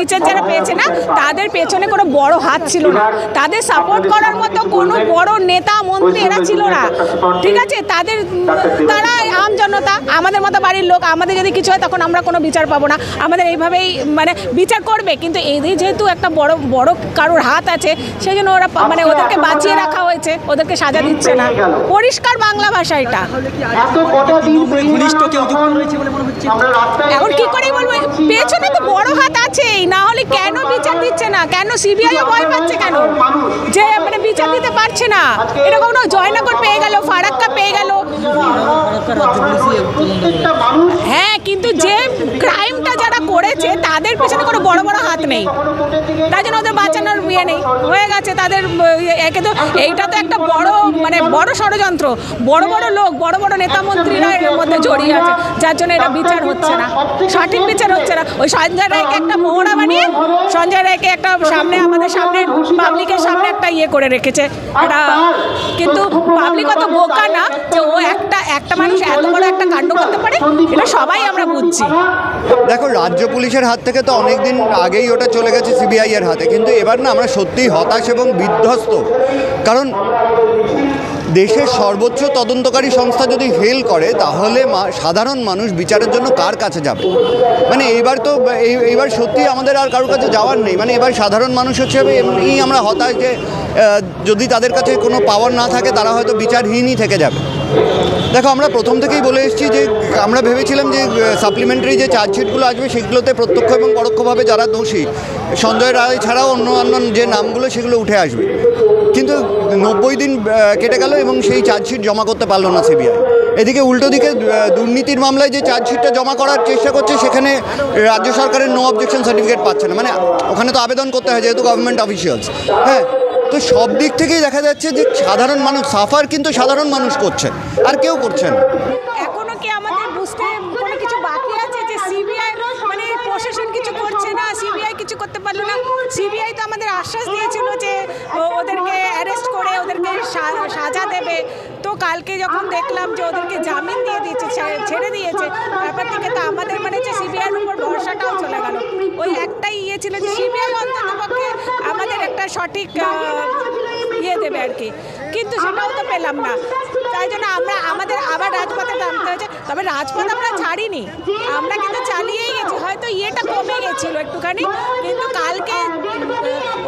বিচার যারা পেয়েছে না তাদের পেছনে কোনো বড় হাত ছিল না। তাদের সাপোর্ট করার মতো কোনো বড় নেতা মন্ত্রী এরা ছিল না। ঠিক আছে? তাদের তারা আম জনতা আমাদের মতো বাড়ির লোক আমাদের যদি কিছু হয় তখন আমরা কোনো বিচার পাবো না। আমাদের এইভাবেই মানে বিচার করবে কিন্তু এদের যেহেতু একটা বড় বড় কারোর হাত আছে সেই জন্য ওরা মানে ওদেরকে বাঁচিয়ে রাখা হয়েছে ওদেরকে সাজা দিচ্ছে না। পরিষ্কার বাংলা ভাষা এটা। এখন কি করে বলব? পেছনে তো বড় হাত আছেই না হলে কেন বিচার দিচ্ছে না? কেন সিবিআই ভয় পাচ্ছে কেন? যে মানে বিচার দিতে পারছে না। এরকম না জয়নগর পেয়ে গেল ফারাক্কা পেয়ে গেল। হ্যাঁ কিন্তু যে ক্রাইমটা যারা করেছে, তাদের পেছনে কোনো বড় বড় হাত নেই। তার জন্য ওদের বাঁচানোর ইয়ে নেই। হয়ে গেছে তাদের, একে তো, এইটা তো একটা বড় মানে বড় ষড়যন্ত্র। বড় বড় লোক, বড় বড় নেতা মন্ত্রীরা এর মধ্যে জড়িয়ে আছে। যার জন্য এটা বিচার হচ্ছে না। সঠিক বিচার হচ্ছে না। ওই সঞ্জয় রায়কে একটা মোহরা বানিয়ে, সঞ্জয় রায়কে একটা সামনে, আমাদের সামনে পাবলিকের সামনে একটা ইয়ে করে রেখেছে। এটা কিন্তু পাবলিক অত বোকা না যে ও একটা একটা মানুষ এত বড় একটা কাণ্ড করতে পারে এটা সবাই আমরা বুঝছি। দেখো, রাজ্য পুলিশের হাত থেকে তো অনেকদিন আগেই ওটা চলে গেছে সিবিআই এর হাতে। কিন্তু এবার না আমরা সত্যিই হতাশ এবং বিধ্বস্ত। কারণ দেশের সর্বোচ্চ তদন্তকারী সংস্থা যদি ফেল করে, তাহলে সাধারণ মানুষ বিচারের জন্য কার কাছে যাবে? মানে এবার তো, এই- এইবার সত্যি আমাদের আর কারোর কাছে যাওয়ার নেই। মানে এবার সাধারণ মানুষ হচ্ছে এমনি আমরা হতাশ যে যদি তাদের কাছে কোনো পাওয়ার না থাকে, তারা হয়তো বিচারহীনই থেকে যাবে। দেখো, আমরা প্রথম থেকেই বলে এসেছি যে, আমরা ভেবেছিলাম যে সাপ্লিমেন্টারি যে চার্জশিটগুলো আসবে, সেগুলোতে প্রত্যক্ষ এবং পরোক্ষভাবে যারা দোষী, সঞ্জয় রায় ছাড়াও অন্য অন্য যে নামগুলো, সেগুলো উঠে আসবে। কিন্তু নব্বই দিন কেটে গেল এবং সেই চার্জশিট জমা করতে পারল না সিবিআই। এদিকে উল্টো দিকে দুর্নীতির মামলায় যে চার্জশিটটা জমা করার চেষ্টা করছে, সেখানে রাজ্য সরকারের নো অবজেকশন সার্টিফিকেট পাচ্ছে না। মানে ওখানে তো আবেদন করতে হয়, যেহেতু গভর্নমেন্ট অফিসিয়ালস হ্যাঁ তো সব দিক থেকেই দেখা যাচ্ছে যে সাধারণ মানুষ সাফার কিন্তু সাধারণ মানুষ করছে, আর কেউ করছেন এখনও কি আমাদের বুঝতে কিছু বাকি আছে যে সিবিআই মানে প্রশাসন কিছু করছে না সিবিআই কিছু করতে পারল না। সিবিআই তো আমাদের আশ্বাস দিয়েছিল যে ওদেরকে অ্যারেস্ট করে, ওদেরকে সাজা দেবে। তো কালকে যখন দেখলাম যে ওদেরকে জামিন দিয়ে দিয়েছে ছেড়ে দিয়েছে, ব্যাপার থেকে তো আমাদের মানে যে সিবিআইয়ের উপর ভরসাটাও চলে গেল। ওই একটাই ইয়ে ছিল যে সিবিআই অন্তত পক্ষে আমাদের একটা সঠিক ইয়ে দেবে আর কি। কিন্তু সেটাও তো পেলাম না। তাই আবার আনতে হয়েছে। তবে রাজপথ আমরা ছাড়িনি। আমরা কিন্তু চালিয়েই গেছি। হয়তো ইয়েটা কমে গেছিল একটুখানি। কিন্তু কালকে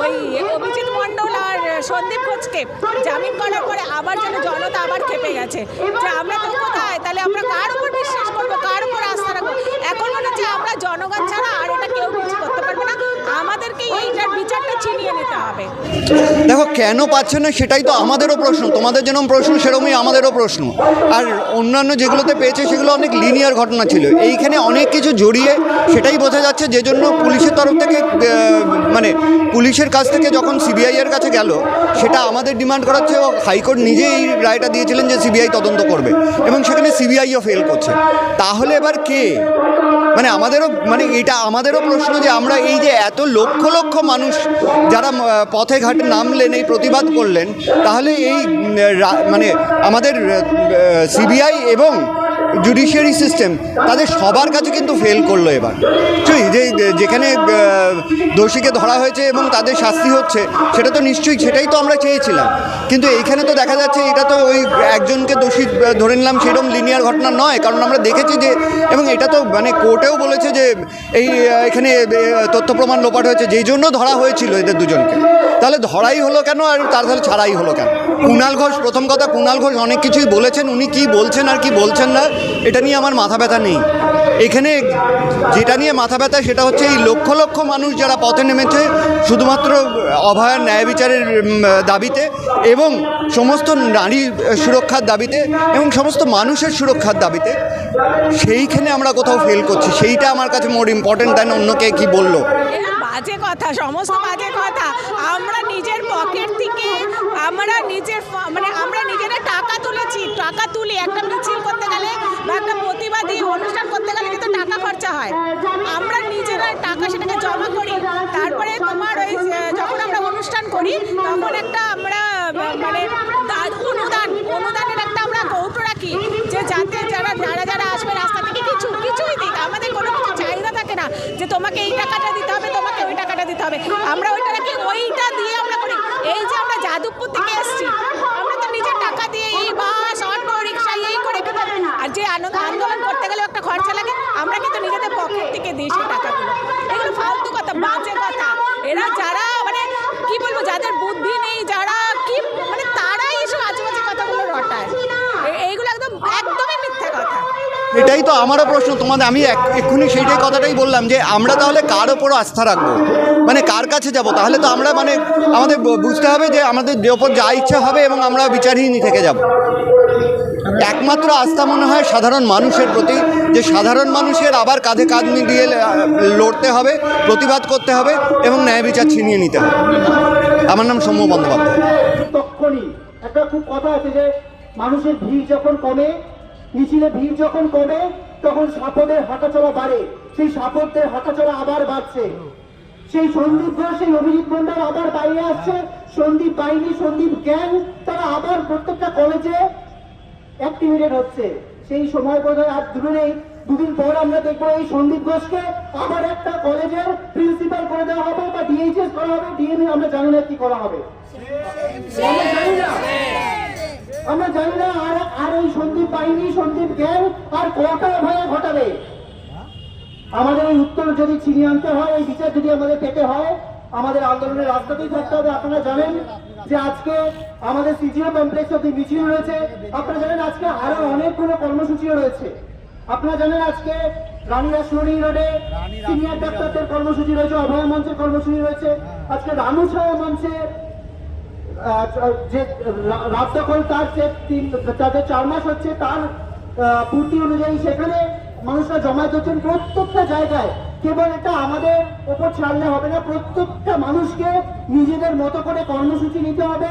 ওই অভিজিৎ মণ্ডল আর সন্দীপ ঘোষকে জামিন করার পরে আবার যেন জনতা আবার খেপে গেছে। যে আমরা তো কোথায়? তাহলে আমরা কার উপর বিশ্বাস করব? কার উপর আস্থা রাখব? এখন মনে হচ্ছে আমরা জনগণ ছাড়া আর এটা কেউ কিছু করতে পারবে না আমাদেরকে এইটার বিচারটা হবে। দেখো, কেন পাচ্ছে না সেটাই তো আমাদেরও প্রশ্ন। তোমাদের যেরকম প্রশ্ন, সেরকমই আমাদেরও প্রশ্ন। আর অন্যান্য যেগুলোতে পেয়েছে, সেগুলো অনেক লিনিয়ার ঘটনা ছিল। এইখানে অনেক কিছু জড়িয়ে সেটাই বোঝা যাচ্ছে যে জন্য পুলিশের তরফ থেকে মানে পুলিশের কাছ থেকে যখন সিবিআই এর কাছে গেল, সেটা আমাদের ডিমান্ড করাচ্ছে হাইকোর্ট নিজেই এই রায়টা দিয়েছিলেন যে সিবিআই তদন্ত করবে। এবং সেখানে সিবিআইও ফেল করছে। তাহলে এবার কে? মানে আমাদেরও মানে এটা আমাদেরও প্রশ্ন যে আমরা এই যে এত লক্ষ লক্ষ মানুষ যারা পথে ঘাটে নামলেন, এই প্রতিবাদ করলেন, তাহলে এই মানে আমাদের সিবিআই এবং জুডিশিয়ারি সিস্টেম তাদের সবার কাছে কিন্তু ফেল করল এবার। যে যেখানে দোষীকে ধরা হয়েছে এবং তাদের শাস্তি হচ্ছে, সেটা তো নিশ্চয়ই, সেটাই তো আমরা চেয়েছিলাম। কিন্তু এইখানে তো দেখা যাচ্ছে, এটা তো ওই একজনকে দোষী ধরে নিলাম, সেরকম লিনিয়ার ঘটনা নয়, কারণ আমরা দেখেছি যে, এবং এটা তো মানে কোর্টেও বলেছে যে, এই এখানে তথ্য প্রমাণ লোপাট হয়েছে, যেই জন্য ধরা হয়েছিল এদের দুজনকে। তাহলে ধরাই হলো কেন, আর তার তাহলে ছাড়াই হলো কেন? কুণাল ঘোষ, প্রথম কথা, কুণাল ঘোষ অনেক কিছুই বলেছেন, উনি কি বলছেন আর কি বলছেন না এটা নিয়ে আমার মাথা ব্যথা নেই। এখানে যেটা নিয়ে মাথা ব্যথা, সেটা হচ্ছে এই লক্ষ লক্ষ মানুষ যারা পথে নেমেছে, শুধুমাত্র অভয়ার ন্যায় বিচারের দাবিতে এবং সমস্ত নারী সুরক্ষার দাবিতে এবং সমস্ত মানুষের সুরক্ষার দাবিতে, সেইখানে আমরা কোথাও ফেল করছি। সেইটা আমার কাছে মোর ইম্পর্টেন্ট দেন অন্য কে কী বলল। বাজে কথা, সমস্ত বাজে কথা। আমরা নিজের পকেট থেকে, আমরা নিজের মানে আমরা নিজেরা টাকা তুলেছি, টাকা তুলি একটা করতে গেলে বা একটা প্রতিবাদী অনুষ্ঠান করতে গেলে কিন্তু টাকা খরচা হয় আমরা নিজেরা টাকা সেটাকে জমা করি তারপরে তোমার ওই যে, যখন আমরা অনুষ্ঠান করি, তখন একটা আমরা মানে অনুদান, অনুদানের একটা আমরা কৌটো রাখি যে যাতে যারা যারা যারা আসবে রাস্তা থেকে, কিছু, কিছুই দিক, আমাদের কোনো কিছু চাহিদা থাকে না যে তোমাকে এই টাকাটা দিতে হবে, তোমাকে ওই টাকাটা দিতে হবে। আমরা ওইটা রাখি, ওইটা দিয়ে আমরা করি। এই যে আমরা যাদবপুর থেকে এসেছি, আমরা তো নিজের টাকা দিয়ে এই বাস, অটো, রিক্সা, এই করে? আর যে আনন্দ, আন্দোলন করতে গেলেও একটা খরচা লাগে, আমরা কিন্তু নিজেদের পকেট থেকে দিই সেই টাকাগুলো। এগুলো ফালতু কথা, বাজে কথা। এরা যারা যাদের বুদ্ধি নেই যারা কি মানে তারাই এসব আজেবাজে কথাগুলো রটায়। এইগুলো একদম একদমই মিথ্যা কথা। এটাই তো আমারও প্রশ্ন তোমাদের আমি এক- এক্ষুনি সেইটাই কথাটাই বললাম যে আমরা তাহলে কার ওপর আস্থা রাখব? মানে কার কাছে যাব? তাহলে তো আমরা মানে আমাদের বুঝতে হবে যে আমাদের ওপর যা ইচ্ছা হবে এবং আমরা বিচারহীনই থেকে যাব। একমাত্র আস্থা মনে হয় সাধারণ মানুষের প্রতি যে সাধারণ মানুষের আবার কাঁধে কাঁধ আহ, লড়তে হবে প্রতিবাদ করতে হবে এবং ন্যায় বিচার ছিনিয়ে নিতে হবে। আমার নাম সৌম্য বন্দ্যোপাধ্যায়। তখন সাপদের হাঁটাচলা বাড়ে। সেই সাপদের হাঁটাচলা আবার বাড়ছে। সেই সন্দীপ ঘোষ, সেই অভিজিৎ মন্ডল আবার বাইরে আসছে। সন্দীপ বাহিনী, সন্দীপ গ্যাং, তারা আবার প্রত্যেকটা কলেজে অ্যাক্টিভেটেড হচ্ছে। সেই সময় আর দূরে নেই। দুদিন পর আমরা দেখব এই সন্দীপ ঘোষকে আবার একটা কলেজের প্রিন্সিপাল করে দেওয়া হবে। ডিএইচএস করা হবে ডিএমএ আমরা জানি না কি করা হবে। আমরা জানি না। আর আর এই সন্দীপ বাহিনী, সন্দীপ গ্যাং আর কটা ঘটাবে। আমাদের এই উত্তর যদি ছিনিয়ে আনতে হয়, এই বিচার যদি আমাদের পেতে হয়, আমাদের আন্দোলনের রাস্তাতেই থাকতে হবে। আপনারা জানেন যে আজকে আমাদের সিজিও কমপ্লেক্স অব্দি মিছিল রয়েছে। আপনারা জানেন আজকে আরও অনেকগুলো কর্মসূচিও রয়েছে। আপনারা জানেন আজকে রানীরা সোনি রোডে। সিনিয়র ডাক্তারদের কর্মসূচি রয়েছে অভয় মঞ্চের কর্মসূচি রয়েছে। আজকে রানু মঞ্চে যে রাত দখল তার যে তিন তাদের চার মাস হচ্ছে তার পূর্তি অনুযায়ী সেখানে মানুষরা জমায়েত হচ্ছেন। প্রত্যেকটা জায়গায় কেবল এটা আমাদের ওপর ছাড়লে হবে না প্রত্যেকটা মানুষকে নিজেদের মতো করে কর্মসূচি নিতে হবে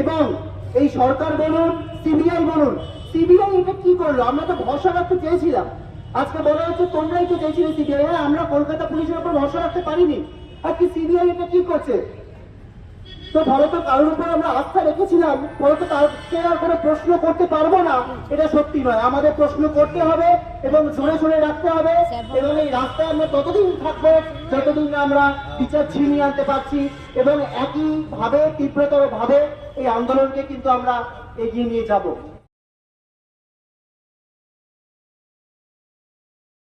এবং এই সরকার বলুন সিবিআই বলুন সিবিআই এটা কি করল? আমরা তো ভরসা রাখতে চেয়েছিলাম। আজকে বলা হচ্ছে তোমরাই তো চেয়েছিলে সিবিআই আমরা কলকাতা পুলিশের উপর ভরসা রাখতে পারিনি। আর কি সিবিআই এটা কি করছে। তো ধরো তো কারোর উপর আমরা আস্থা রেখেছিলাম, ধরো তো তাকে আর কোনো প্রশ্ন করতে পারব না, এটা সত্যি নয়। আমাদের প্রশ্ন করতে হবে এবং শুনে শুনে রাখতে হবে এবং এই রাস্তায় আমরা ততদিন থাকব, যতদিন আমরা বিচার ছিনিয়ে আনতে পারছি এবং একই ভাবে তীব্রতর ভাবে এই আন্দোলনকে কিন্তু আমরা এগিয়ে নিয়ে যাব।